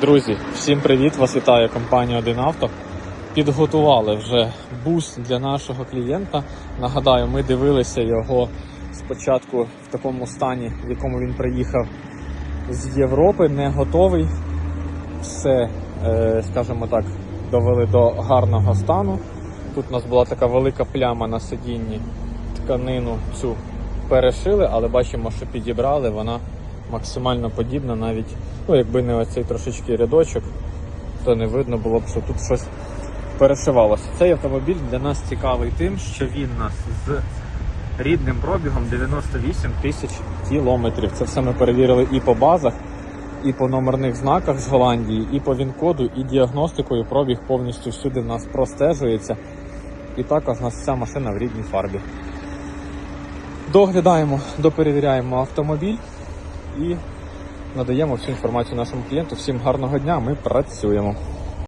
Друзі, всім привіт! Вас вітає компанія 1 Авто. Підготували вже бус для нашого клієнта. Нагадаю, ми дивилися його спочатку в такому стані, в якому він приїхав з Європи, не готовий. Все, е, скажімо так, довели до гарного стану. Тут у нас була така велика пляма на сидінні. Тканину цю перешили, але бачимо, що підібрали. Вона максимально подібна, навіть ну, якби не оцей трошечки рядочок, то не видно було б, що тут щось перешивалося. Цей автомобіль для нас цікавий тим, що він нас з рідним пробігом 98 тисяч кілометрів. Це все ми перевірили і по базах, і по номерних знаках з Голландії, і по він-коду, і діагностикою. Пробіг повністю всюди нас простежується. І також у нас вся машина в рідній фарбі. Доглядаємо, доперевіряємо автомобіль і надаємо всю інформацію нашому клієнту. Всім гарного дня, ми працюємо.